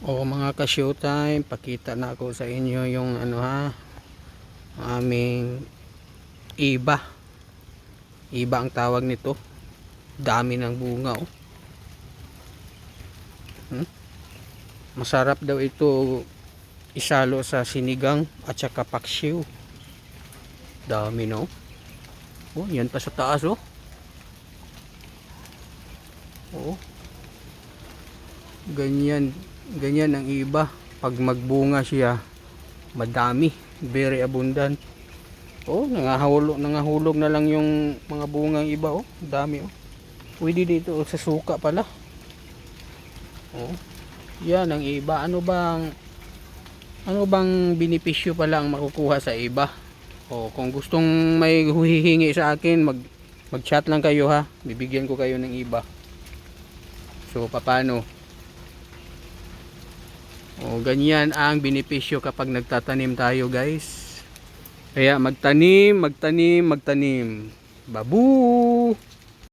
O mga ka-showtime, pakita na ako sa inyo yung ano ha, aming iba. Iba ang tawag nito. Dami ng bunga oh. Hmm? Masarap daw ito isalo sa sinigang at saka paksiw. Dami no. Oh, yan pa sa taas oh. Oh. Ganyan, ganyan ang iba. Pag magbunga siya, madami, very abundant. Oh, nangahulog, nangahulog na lang yung mga bungang iba oh. Dami oh. Pwede dito oh, sa suka pala. Oh. Yan ang iba. Ano bang ano bang benepisyo pala ang makukuha sa iba? O kung gustong may huhihingi sa akin, mag mag-chat lang kayo ha. Bibigyan ko kayo ng iba. So paano? O ganyan ang benepisyo kapag nagtatanim tayo, guys. Kaya magtanim, magtanim, magtanim. Babu!